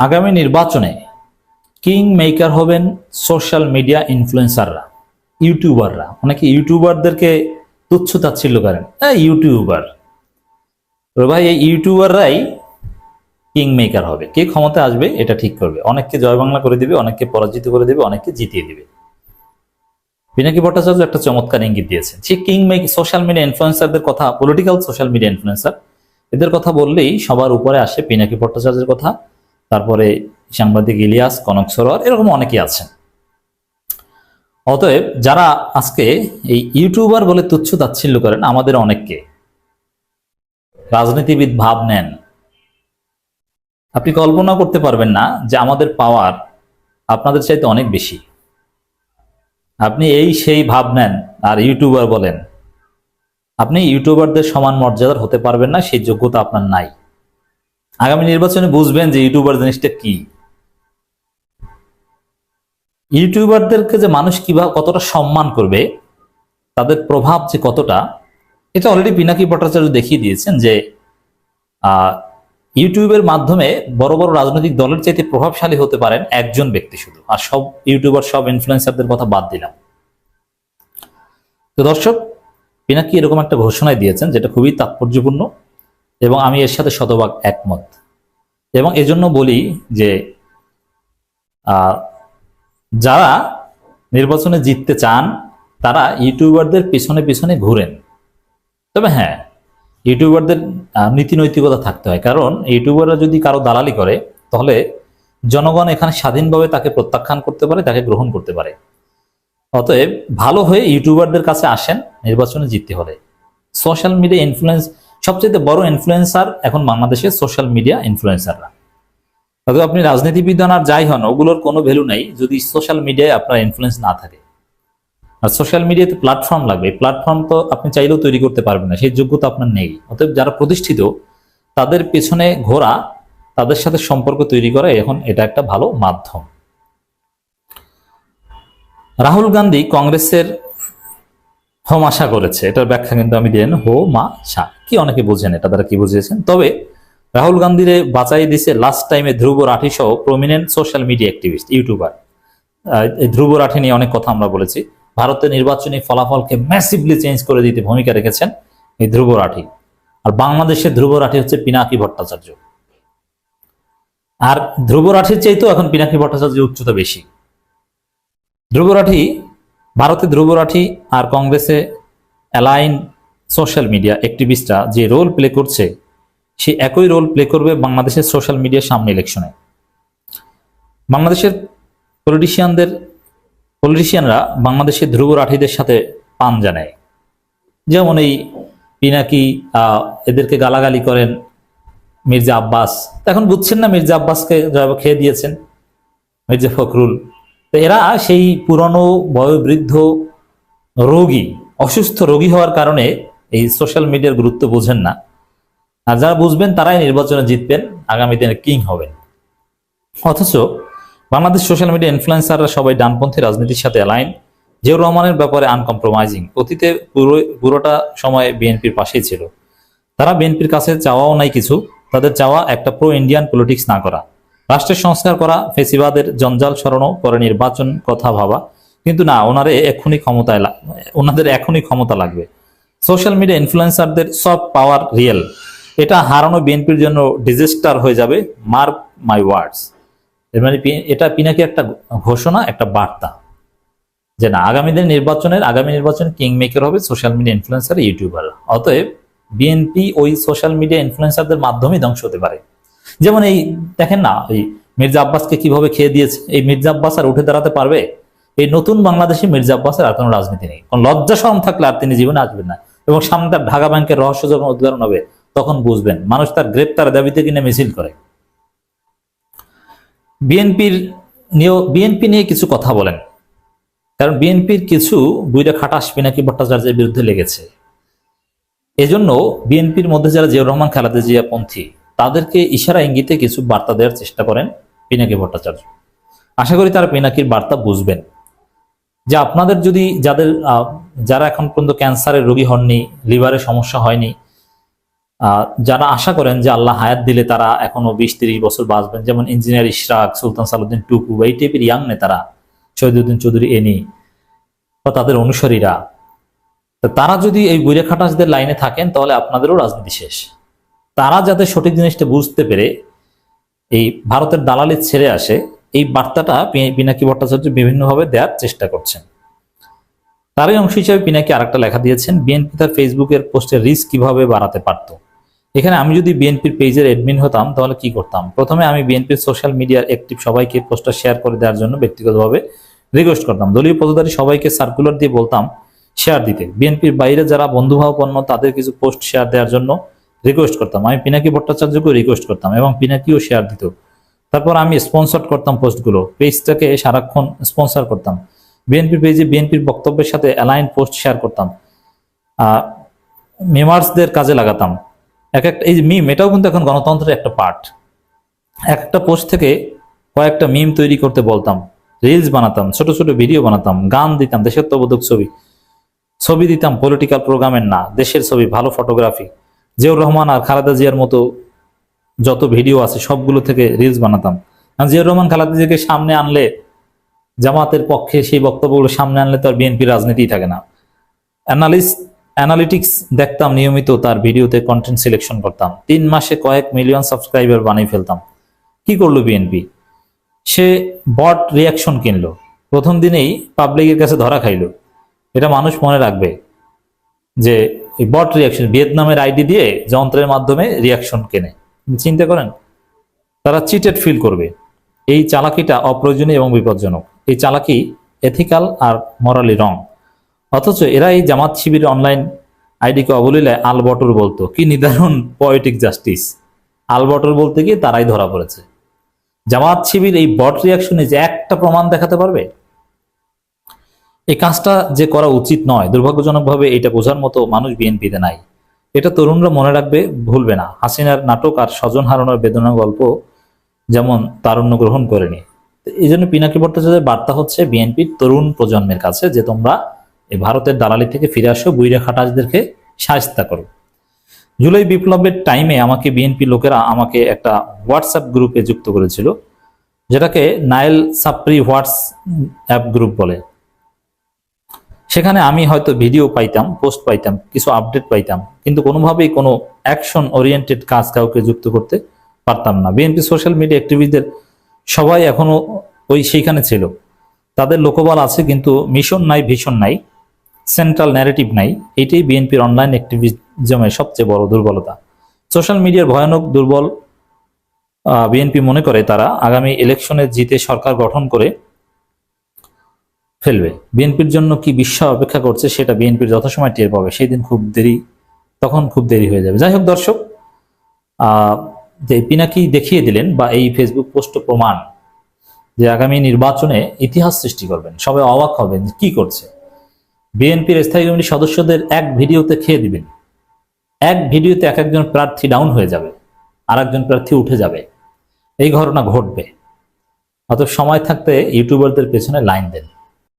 আগামী নির্বাচনে king maker হবেন সোশ্যাল মিডিয়া ইনফ্লুয়েন্সাররা ইউটিউবাররা অনেকে ইউটিউবারদেরকে তুচ্ছ তাচ্ছিল্য করেন। হ্যাঁ ইউটিউবার ভাই, এই ইউটিউবাররাই কিং মেকার হবে। কে ক্ষমতা আসবে, এটা ঠিক করবে। অনেককে জয় বাংলা করে দিবে, অনেককে পরাজিত করে দিবে, অনেককে জিতিয়ে দিবে। পিনাকি ভট্টাচার্য একটা চমৎকার ইঙ্গিত দিয়েছেন। সে কিং মেক সোশ্যাল মিডিয়া ইনফ্লুয়েন্সারদের কথা পলিটিক্যাল সোশ্যাল মিডিয়া ইনফ্লুয়েন্সার এদের কথা বললেই সবার উপরে আসে পিনাকি ভট্টাচার্যের কথা। তারপরে সাংবাদিক ইলিয়াস, কনক সরোয়ার, এরকম অনেকেই আছেন। অতএব যারা আজকে এই ইউটিউবার বলে তুচ্ছ তাচ্ছিল্য করেন, আমাদের অনেককে। রাজনীতিবিদ ভাব নেন। আপনি কল্পনা করতে পারবেন না যে আমাদের পাওয়ার আপনাদের চাইতে অনেক বেশি। আপনি এই সেই ভাব নেন, আর ইউটিউবার বলেন। আপনি ইউটিউবারদের সমান মর্যাদার হতে পারবেন না, সেই যোগ্যতা আপনার নাই। আগামী নির্বাচনে বুঝবেন যে ইউটিউবার জিনিসটা কি। ইউটিউবারদেরকে যে মানুষ কীভাবে কতটা সম্মান করবে, তাদের প্রভাব যে কতটা, এটা অলরেডি পিনাকি ভট্টাচার্য দেখিয়ে দিয়েছেন যে ইউটিউবের মাধ্যমে বড় বড় রাজনৈতিক দলের চাইতে প্রভাবশালী হতে পারেন একজন ব্যক্তি শুধু। আর সব ইউটিউবার, সব ইনফ্লুয়েন্সারদের কথা বাদ দিলাম। তো দর্শক, পিনাকি এরকম একটা ঘোষণায় দিয়েছেন যেটা খুবই তাৎপর্যপূর্ণ। এবং আমি এর সাথে শতভাগ একমত। এবং এজন্য বলি যে যারা নির্বাচনে জিততে চান, তারা ইউটিউবারদের পিছনে পিছনে ঘুরেন। তবে হ্যাঁ ইউটিউবারদের নীতি নৈতিকতা থাকতে হয়। কারণ ইউটিউবাররা যদি কারও দালালি করে, তাহলে জনগণ এখানে স্বাধীনভাবে তাকে প্রত্যাখ্যান করতে পারে, তাকে গ্রহণ করতে পারে। অতএব ভালো হয়ে ইউটিউবারদের কাছে আসেন, নির্বাচনে জিততে হলে। সোশ্যাল মিডিয়া ইনফ্লুয়েন্স সবচেয়ে বড় ইনফ্লুয়েন্সার এখন বাংলাদেশের সোশ্যাল মিডিয়া ইনফ্লুয়েন্সাররা হয়তো আপনি রাজনীতিবিদ আর যাই হন, ওগুলোর কোনো ভ্যালু নাই যদি সোশ্যাল মিডিয়ায় আপনার ইনফ্লুয়েন্স না থাকে। আর সোশ্যাল মিডিয়াতে প্ল্যাটফর্ম লাগবে। প্ল্যাটফর্ম তো আপনি চাইলেও তৈরি করতে পারবেন না, সেই যোগ্যতা আপনার নেই। অতএব যারা প্রতিষ্ঠিত, তাদের পেছনে ঘোরা, তাদের সাথে সম্পর্ক তৈরি করা, এখন এটা একটা ভালো মাধ্যম। রাহুল গান্ধী কংগ্রেসের হোম আশা করেছে। এটার ব্যাখ্যা কিন্তু আমি দিলেন হো মা শা কি অনেকে বুঝেন এটা তারা কি বুঝিয়েছেন? তবে রাহুল গান্ধীরে বাঁচাই দিছে লাস্ট টাইমে ধ্রুব রাঠি সহ prominent social media activist YouTuber এই ধ্রুব রাঠি নিয়ে অনেক কথা আমরা বলেছি। ভারতের নির্বাচনী ফলাফলকে ম্যাসিভলি চেঞ্জ করে দিতে ভূমিকা রেখেছেন এই ধ্রুব রাঠি। আর বাংলাদেশের ধ্রুব রাঠি হচ্ছে পিনাকি ভট্টাচার্য। আর ধ্রুব রাঠির চাইতেও এখন পিনাকি ভট্টাচার্যের উচ্চতা বেশি। ধ্রুব রাঠি ভারতে ধ্রুব রাঠি আর কংগ্রেসে অ্যালাইন সোশ্যাল মিডিয়া অ্যাক্টিভিস্টরা যে রোল প্লে করছে, সে একই রোল প্লে করবে বাংলাদেশের সোশ্যাল মিডিয়ার সামনে ইলেকশনে। বাংলাদেশের পলিটিশিয়ানদের পলিটিশিয়ানরা বাংলাদেশের ধ্রুব রাঠিদের সাথে পান জানায়। যেমন এই পিনাকি এদেরকে গালাগালি করেন মির্জা আব্বাস। এখন বুঝছেন না মির্জা আব্বাসকে খেয়ে দিয়েছেন, মির্জা ফখরুল। এরা সেই পুরনো বয়োবৃদ্ধ রোগী, অসুস্থ রোগী হওয়ার কারণে এই সোশ্যাল মিডিয়ার গুরুত্ব বোঝেন না। আর যারা বুঝবেন, তারাই নির্বাচনে জিতবেন, আগামী দিনে কিং হবেন। অথচ বাংলাদেশ সোশ্যাল মিডিয়া ইনফ্লুয়েন্সাররা সবাই ডানপন্থী রাজনীতির সাথে অ্যালাইন জিয়াউর রহমানের ব্যাপারে আনকম্প্রোমাইজিং অতীতে পুরো, পুরোটা সময় বিএনপির পাশেই ছিল। তারা বিএনপির কাছে চাওয়াও নাই কিছু। তাদের চাওয়া একটা প্রো ইন্ডিয়ান পলিটিক্স না করা। রাষ্ট্রের সংস্কার করা, ফেসিবাদের জঞ্জাল সরানো, পরে নির্বাচন কথা ভাবা। কিন্তু না, ওনারে এখনই ক্ষমতায় ওনাদের এখনই ক্ষমতা লাগবে। সোশ্যাল মিডিয়া ইনফ্লুয়েন্সারদের সব পাওয়ার রিয়েল। এটা হারানো বিএনপির জন্য ডিজাস্টার হয়ে যাবে। Mark my words. মানে এটা পিনাকি একটা ঘোষণা, একটা বার্তা। যে না, আগামী দিন নির্বাচনের, আগামী নির্বাচন কিং মেকার হবে সোশ্যাল মিডিয়া ইনফ্লুয়েন্সার, ইউটিউবার। অতএব বিএনপি ওই সোশ্যাল মিডিয়া ইনফ্লুয়েন্সারদের মাধ্যমেই ধ্বংস হতে পারে। যেমন এই দেখেন না, এই মির্জা আব্বাসকে কীভাবে খেয়ে দিয়েছে? এই মির্জা আব্বাস আর উঠে দাঁড়াতে পারবে? এই নতুন বাংলাদেশে মির্জা আব্বাসের আর কোনো রাজনীতি নেই। কোন লজ্জা শরম থাকলে আর তিনি জীবনে আসবেন না। এবং সামনে তার ঢাকা ব্যাংকের রহস্য যখন উদ্ঘাটন হবে, তখন বুঝবেন মানুষ তার গ্রেপ্তার দাবিতে কিনে মিছিল করে। বিএনপির নিয়ে বিএনপি নিয়ে কিছু কথা বলেন। কারণ বিএনপির কিছু বুইটা খাটাস, পিনাকি ভট্টাচার্যের বিরুদ্ধে লেগেছে। এজন্য বিএনপির মধ্যে যারা জিয়াউর রহমান, খালেদা জিয়া পন্থী তাদেরকে ইশারা ইঙ্গিতে কিছু বার্তা দেওয়ার চেষ্টা করেন পিনাকি ভট্টাচার্য। আশা করি তারা পিনাকির বার্তা বুঝবেন। যে আপনাদের যদি যাদের যারা এখন পর্যন্ত ক্যান্সারের রোগী হননি, লিভারের সমস্যা হয়নি যারা আশা করেন যে আল্লাহ হায়াত দিলে তারা এখনও বিশ তিরিশ বছর বাঁচবেন, যেমন ইঞ্জিনিয়ার ইশরাক, সুলতান সালুদ্দিন টুকু এই টাইপের ইয়াং নেতারা, শহীদুদ্দিন চৌধুরী, এনি, বা তাদের অনুসারীরা তারা যদি এই বৈরে খাটাসদের লাইনে থাকেন, তাহলে আপনাদেরও রাজনীতি শেষ। তারা যাতে সঠিক জিনিসটা বুঝতে পেরে এই ভারতের দালালি ছেড়ে আসে, এই বার্তাটা পিনাকি ভট্টাচার্য বিভিন্নভাবে দেওয়ার চেষ্টা করছেন। তারই অংশ হিসেবে পিনাকি আরেকটা লেখা দিয়েছেন, বিএনপি তার ফেসবুকের পোস্টের রিস্ক কীভাবে বাড়াতে পারতো? এখানে আমি যদি বিএনপির পেজের অ্যাডমিন হতাম, তাহলে কি করতাম? প্রথমে আমি বিএনপির সোশ্যাল মিডিয়ার অ্যাক্টিভ সবাইকে পোস্টটা শেয়ার করে দেওয়ার জন্য ব্যক্তিগতভাবে রিকোয়েস্ট করতাম। দলীয় পদধারী সবাইকে সার্কুলার দিয়ে বলতাম শেয়ার দিতে। বিএনপির বাইরে যারা বন্ধুভাবাপন্ন তাদের কিছু পোস্ট শেয়ার দেওয়ার জন্য রিকোয়েস্ট করতাম। আমি পিনাকি ভট্টাচার্যকেও রিকোয়েস্ট করতাম এবং পিনাকিও শেয়ার দিত। তারপর আমি স্পন্সর করতাম পোস্টগুলো পেজটাকে সারাক্ষণ স্পন্সর করতাম। বিএনপির পেজে বিএনপির বক্তব্যের সাথে অ্যালাইন পোস্ট শেয়ার করতাম। মেমার্সদের কাজে লাগাতাম। এক একটা এই যে মিম এটাও কিন্তু এখন গণতন্ত্রের একটা পার্ট এক একটা পোস্ট থেকে কয়েকটা মিম তৈরি করতে বলতাম। রিলস বানাতাম, ছোট ছোট ভিডিও বানাতাম, গান দিতাম দেশাত্মবোধক ছবি। ছবি দিতাম পলিটিক্যাল প্রোগ্রামের না, দেশের ছবি, ভালো ফটোগ্রাফি জিয়াউর রহমান আর খালেদা জিয়ার মতো যত ভিডিও আছে সবগুলো থেকে রিলস বানাতাম। জিয়াউর রহমান খালেদা জিয়াকে সামনে আনলে, জামাতের পক্ষে সেই বক্তব্যগুলো সামনে আনলে তো আর বিএনপি রাজনীতি থাকে না। অ্যানালিস্ট অ্যানালিটিক্স দেখতাম নিয়মিত তার ভিডিওতে কন্টেন্ট সিলেকশন করতাম। তিন মাসে কয়েক মিলিয়ন সাবস্ক্রাইবার বানিয়ে ফেলতাম। কি করল বিএনপি? সে বট রিয়াকশন কিনলো। প্রথম দিনেই পাবলিকের কাছে ধরা খাইলো। এটা মানুষ মনে রাখবে যে এই বট রিয়াকশন ভিয়েতনামের আইডি দিয়ে যন্ত্রের মাধ্যমে রিয়াকশন কেনে। চিন্তা করেন, তারা চিটেড ফিল করবে। এই চালাকিটা অপ্রয়োজনীয় এবং বিপজ্জনক। এই চালাকি এথিক্যাল আর মরালি রং অথচ এরা এই জামাত শিবির অনলাইন আইডিকে অবলীলায় আলবটর বলতো, কি নির্ধারণ পয়েটিক জাস্টিস আলবটর বলতে গিয়ে তারাই ধরা পড়েছে। জামাত শিবির এই বট রিয়াকশনে যে একটা প্রমাণ দেখাতে পারবে? এই কাজটা যে করা উচিত নয়, দুর্ভাগ্যজনকভাবে এটা বোঝার মতো মানুষ বিএনপিতে নাই। এটা তরুণরা মনে রাখবে, ভুলবে না। হাসিনার নাটক আর স্বজন হারানোর বেদনা গল্প যেমন তারুণ্য গ্রহণ করেনি। এই জন্য পিনাকি ভট্টাচার্যের বার্তা হচ্ছে, বিএনপির তরুণ প্রজন্মের কাছে যে তোমরা এই ভারতের দালালি থেকে ফিরে আসো, বুইরা খাটাসদেরকে সাহায্য করো। জুলাই বিপ্লবের টাইমে আমাকে বিএনপি লোকেরা আমাকে একটা হোয়াটসঅ্যাপ গ্রুপে যুক্ত করেছিল, যেটাকে নাইল সাপ্রি হোয়াটস অ্যাপ গ্রুপ বলে। সেখানে আমি হয়তো ভিডিও পাইতাম পোস্ট পাইতাম, কিছু আপডেট পাইতাম, কিন্তু কোনোভাবেই কোনো অ্যাকশন ওরিয়েন্টেড কাজ কাউকে যুক্ত করতে পারতাম না। বিএনপি সোশ্যাল মিডিয়া অ্যাক্টিভিস্টদের সবাই এখনও ওই সেইখানে ছিল। তাদের লোকবল আছে কিন্তু মিশন নাই ভীষণ নাই সেন্ট্রাল ন্যারেটিভ নাই। এটাই বিএনপির অনলাইন অ্যাক্টিভিজমের সবচেয়ে বড় দুর্বলতা। সোশ্যাল মিডিয়ার ভয়ানক দুর্বল বিএনপি মনে করে তারা আগামী ইলেকশনে জিতে সরকার গঠন করে ফেলবে। বিএনপির জন্য কি বিশ্ব অপেক্ষা করছে সেটা বিএনপির যথাসময় টের পাবে। সেই দিন খুব দেরি, তখন খুব দেরি হয়ে যাবে। যাই হোক দর্শক যে পিনাকি দেখিয়ে দিলেন বা এই ফেসবুক পোস্ট প্রমাণ যে আগামী নির্বাচনে ইতিহাস সৃষ্টি করবেন। সবাই অবাক হবেন কি করছে। বিএনপির স্থায়ী কমিটির সদস্যদের এক ভিডিওতে খেয়ে দিবেন। এক ভিডিওতে এক একজন প্রার্থী ডাউন হয়ে যাবে আর একজন প্রার্থী উঠে যাবে। এই ঘটনা ঘটবে। অত সময় থাকতে ইউটিউবারদের পেছনে লাইন দেন।